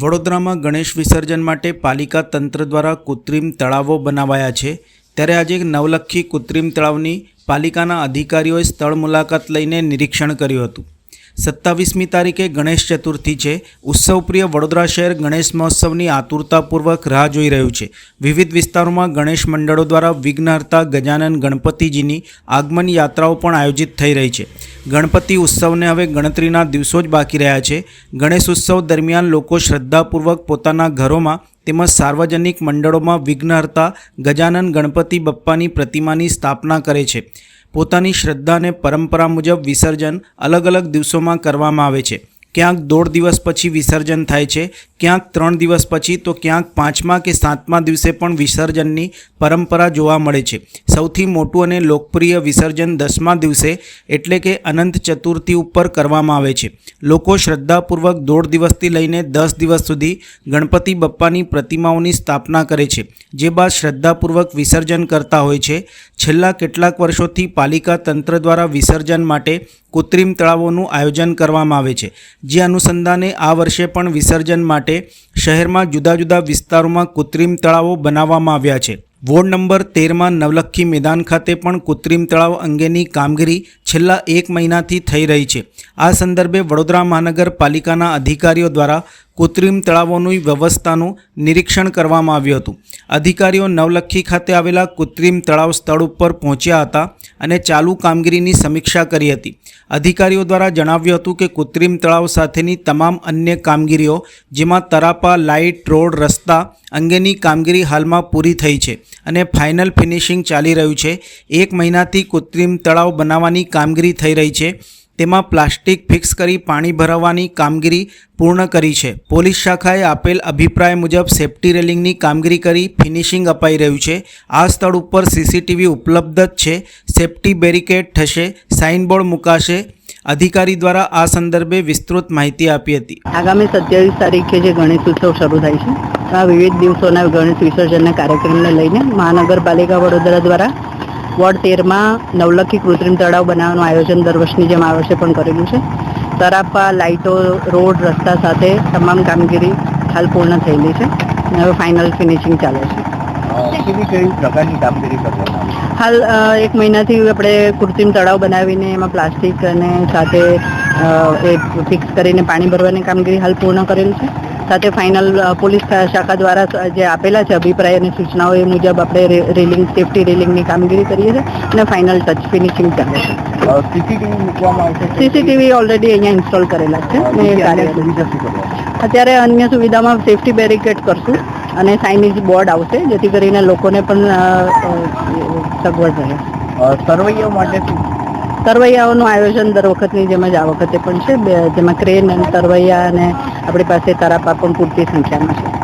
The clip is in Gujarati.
વડોદરામાં ગણેશ વિસર્જન માટે પાલિકા તંત્ર દ્વારા કૃત્રિમ તળાવો બનાવાયા છે. ત્યારે આજે નવલખી કૃત્રિમ તળાવની પાલિકાના અધિકારીઓએ સ્થળ મુલાકાત લઈને નિરીક્ષણ કર્યું હતું. સત્તાવીસમી તારીખે ગણેશ ચતુર્થી છે. ઉત્સવપ્રિય વડોદરા શહેર ગણેશ મહોત્સવની આતુરતાપૂર્વક રાહ જોઈ રહ્યું છે. વિવિધ વિસ્તારોમાં ગણેશ મંડળો દ્વારા વિઘ્નહર્તા ગજાનન ગણપતિજીની આગમન યાત્રાઓ પણ આયોજિત થઈ રહી છે. ગણપતિ ઉત્સવને હવે ગણતરીના દિવસો જ બાકી રહ્યા છે. ગણેશ ઉત્સવ દરમિયાન લોકો શ્રદ્ધાપૂર્વક પોતાના ઘરોમાં તેમજ સાર્વજનિક મંડળોમાં વિઘ્નહર્તા ગજાનન ગણપતિ બપ્પાની પ્રતિમાની સ્થાપના કરે છે. પોતાની શ્રદ્ધા અને પરંપરા મુજબ વિસર્જન અલગ અલગ દિવસોમાં કરવામાં આવે છે. ક્યાંક દોઢ દિવસ પછી વિસર્જન થાય છે, ક્યાંક ત્રણ દિવસ પછી તો ક્યાંક પાંચમા કે સાતમા દિવસે પણ વિસર્જનની પરંપરા જોવા મળે છે. સૌથી મોટું અને લોકપ્રિય વિસર્જન દસમા દિવસે એટલે કે અનંત ચતુર્થી ઉપર કરવામાં આવે છે. લોકો શ્રદ્ધાપૂર્વક દોઢ દિવસથી લઈને દસ દિવસ સુધી ગણપતિ બપ્પાની પ્રતિમાઓની સ્થાપના કરે છે, જે બાદ શ્રદ્ધાપૂર્વક વિસર્જન કરતા હોય છે. છેલ્લા કેટલાક વર્ષોથી પાલિકા તંત્ર દ્વારા વિસર્જન માટે કૃત્રિમ તળાવોનું આયોજન કરવામાં આવે છે જે અનુસંધાને આ વર્ષે પણ વિસર્જન માટે શહેરમાં જુદા જુદા વિસ્તારોમાં કૃત્રિમ તળાવો બનાવવામાં આવ્યા છે. વોર્ડ નંબર તેરમાં નવલખી મેદાન ખાતે પણ કૃત્રિમ તળાવ અંગેની કામગીરી છેલ્લા એક મહિનાથી થઈ રહી છે. આ સંદર્ભે વડોદરા મહાનગરપાલિકાના અધિકારીઓ દ્વારા કૃત્રિમ તળાવોની વ્યવસ્થાનું નિરીક્ષણ કરવામાં આવ્યું હતું. અધિકારીઓ નવલખી ખાતે આવેલા કૃત્રિમ તળાવ સ્થળ ઉપર પહોંચ્યા હતા. અને ચાલુ કામગીરીની સમીક્ષા કરી હતી. અધિકારીઓ દ્વારા જણાવ્યું હતું કે કૃત્રિમ તળાવ સાથેની તમામ અન્ય કામગીરીઓ, જેમાં તરાપા, લાઇટ, રોડ, રસ્તા અંગેની કામગીરી હાલમાં પૂરી થઈ છે અને ફાઇનલ ફિનિશિંગ ચાલી રહ્યું છે. એક મહિનાથી કૃત્રિમ તળાવ બનાવવાની કામગીરી થઈ રહી છે. તેમાં પ્લાસ્ટિક ફિક્સ કરી પાણી ભરાવવાની કામગીરી પૂર્ણ કરી છે. પોલીસ શાખાએ આપેલ અભિપ્રાય મુજબ સેફ્ટી રેલિંગની કામગીરી કરી ફિનિશિંગ અપાઈ રહ્યું છે. આ સ્થળ ઉપર સીસીટીવી ઉપલબ્ધ જ છે. સેફટી બેરિકેડ થશે, સાઇનબોર્ડ મુકાશે. અધિકારી દ્વારા આ સંદર્ભે વિસ્તૃત માહિતી આપી હતી. આગામી સત્યાવીસ તારીખે જે ગણેશ ઉત્સવ શરૂ થાય છે, આ વિવિધ દિવસોના ગણેશ વિસર્જનના કાર્યક્રમને લઈને મહાનગરપાલિકા વડોદરા દ્વારા વોર્ડ તેરમાં નવલખી કૃત્રિમ તળાવ બનાવવાનું આયોજન દર વર્ષની જેમ આ વર્ષે પણ કરેલું છે. તરાપા લાઇટો રોડ રસ્તા સાથે તમામ કામગીરી હાલ પૂર્ણ થયેલી છે અને હવે ફાઇનલ ફિનિશિંગ ચાલે છે. હાલ એક મહિનાથી આપણે કૃત્રિમ તળાવ બનાવીને એમાં પ્લાસ્ટિક અને સાથે એ ફિક્સ કરીને પાણી ભરવાની કામગીરી હાલ પૂર્ણ કરેલ છે. સાથે ફાઇનલ પોલીસ શાખા દ્વારા જે આપેલા છે અભિપ્રાય અને સૂચનાઓ એ મુજબ આપણે રેલિંગ સેફટી રેલિંગની કામગીરી કરીએ છીએ અને ફાઇનલ ટચ ફિનિશિંગ ચાલે છે સીસીટીવી ઓલરેડી અહીંયા ઇન્સ્ટોલ કરેલા છે અત્યારે અન્ય સુવિધામાં સેફટી બેરિકેડ કરશું અને સાઇનેજ બોર્ડ આવશે જેથી કરીને લોકોને પણ સગવડ રહે. સરવૈયા માટે તરવૈયાઓનું આયોજન દર વખતની જેમ જ આ વખતે પણ છે. જેમાં ક્રેન અને તરવૈયા અને આપણી પાસે તારાપા પણ પૂરતી સંખ્યામાં છે.